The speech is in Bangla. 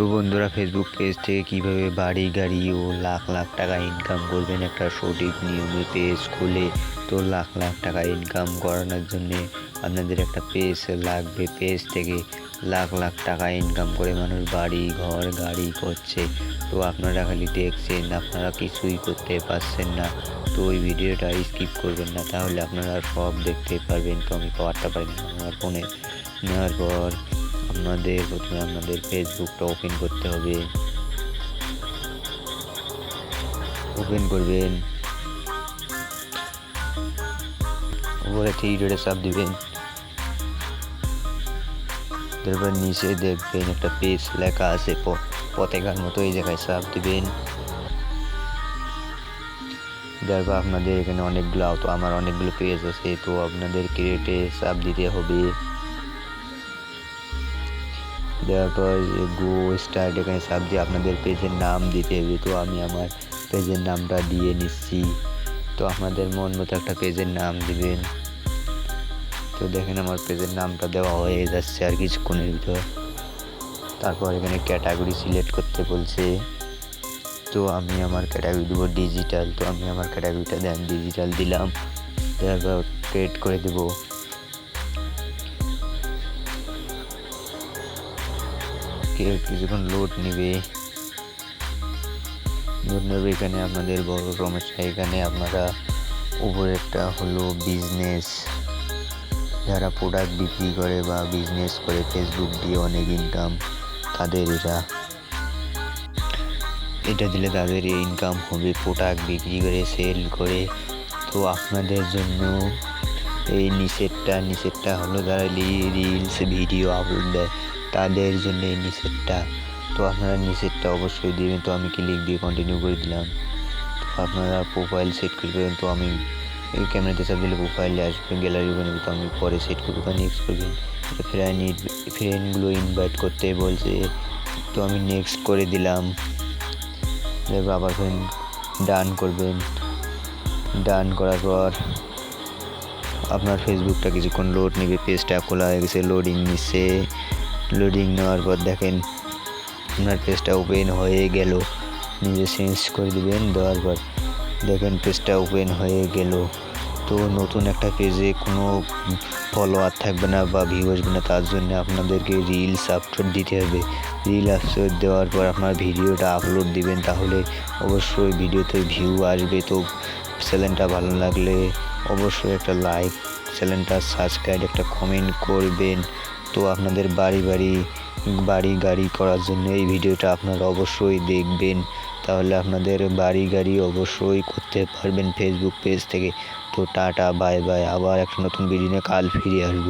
তো বন্ধুরা ফেসবুক পেজ থেকে কীভাবে বাড়ি, গাড়ি ও লাখ লাখ টাকা ইনকাম করবেন একটা সঠিক নিয়মে পেজ খুলে? তো লাখ লাখ টাকা ইনকাম করানোর জন্যে আপনাদের একটা পেজ লাগবে। পেজ থেকে লাখ লাখ টাকা ইনকাম করে মানুষ বাড়ি, ঘর, গাড়ি করছে। তো আপনারা খালি দেখছেন, আপনারা কিছুই করতে পারছেন না। তো ওই ভিডিওটা স্কিপ করবেন না। তাহলে আপনারা সব দেখতে পারবেন। তো আমি পাওয়ারটা পারি আমার ফোনে নেওয়ার পর আপনাদের প্রথমে আপনাদের ফেসবুকটা ওপেন করতে হবে। ওপেন করবেন। উপরে থ্রি ডটে চাপ দিবেন। তারপর নিচে দেখবেন একটা পেজ লেখা আছে পতাকার মতো এই জায়গায় চাপ দিবেন। তারপর আপনাদের এখানে অনেকগুলো তো আমার অনেকগুলো পেজ আছে, তো আপনাদের ক্রিয়েটে চাপ দিতে হবে। দেওয়ার পর গো স্টার্ট এখানে চাপ দিয়ে আপনাদের পেজের নাম দিতে হবে। তো আমি আমার পেজের নামটা দিয়ে নিচ্ছি। তো আপনাদের মন মতো একটা পেজের নাম দিবেন। তো দেখেন আমার পেজের নামটা দেওয়া হয়ে যাচ্ছে আর কিছুক্ষণের ভিতর। তারপর এখানে ক্যাটাগরি সিলেক্ট করতে বলছে। তো আমি আমার ক্যাটাগরি দেবো ডিজিটাল তো আমি আমার ক্যাটাগরিটা দেন ডিজিটাল দিলাম। দেওয়ার পর ক্রিয়েট করে দেবো। কিছুক্ষণ লোড নেবে? লোড নেবে এখানে আপনাদের বড় সমস্যা এখানে আপনারা উপরে একটা হলো বিজনেস যারা প্রোডাক্ট বিক্রি করে বা বিজনেস করে ফেসবুক দিয়ে অনেক ইনকাম তাদের এটা। এটা দিলে তাদের ইনকাম হবে প্রোডাক্ট বিক্রি করে সেল করে। তো আপনাদের জন্য এই নিষেধটা নিষেধটা হলো যারা রিলস ভিডিও আপলোড দেয় তাদের জন্য এই নিষেধটা। তো আপনারা নিষেধটা অবশ্যই দিবেন। তো আমি ক্লিক দিয়ে কন্টিনিউ করে দিলাম? তো আপনারা প্রোফাইল সেট করবেন তো আমি এই ক্যামেরাতে চাপ দিলে প্রোফাইলে আসবে গ্যালারি ওখানে তো আমি পরে সেট করব। ওখানে নেক্সট করবেন ফ্রেন্ড ফ্রেন্ডগুলো ইনভাইট করতে বলছে। তো আমি নেক্সট করে দিলাম। এবার আবার ফ্রেন্ড ডান করবেন। ডান করার পর আপনার ফেসবুকটা কিছুক্ষণ লোড নেবে। পেজটা খোলা হয়ে গেছে। লোডিং নিচ্ছে। লোডিং নেওয়ার পর দেখেন আপনার পেজটা ওপেন হয়ে গেল। নিজে চেঞ্জ করে দেবেন, দেওয়ার পর দেখেন পেজটা ওপেন হয়ে গেল। তো নতুন একটা পেজে কোনো ফলোয়ার থাকবে না বা ভিউ আসবে না, তার জন্য আপনাদেরকে রিলস আপলোড দিতে হবে। রিল আপলোড দেওয়ার পর আপনার ভিডিওটা আপলোড দিবেন, তাহলে অবশ্যই ভিডিওতে ভিউ আসবে। তো চ্যানেলটা ভালো লাগলে অবশ্যই একটা লাইক চ্যানেলটা সাবস্ক্রাইব একটা কমেন্ট করবেন। তো আপনাদের বাড়ি বাড়ি বাড়ি গাড়ি করার জন্য এই ভিডিওটা আপনারা অবশ্যই দেখবেন। তাহলে আপনাদের বাড়ি গাড়ি অবশ্যই করতে পারবেন ফেসবুক পেজ থেকে। তো টাটা বাই বাই আবার একটা নতুন ভিডিও নিয়ে কাল ফিরে আসব।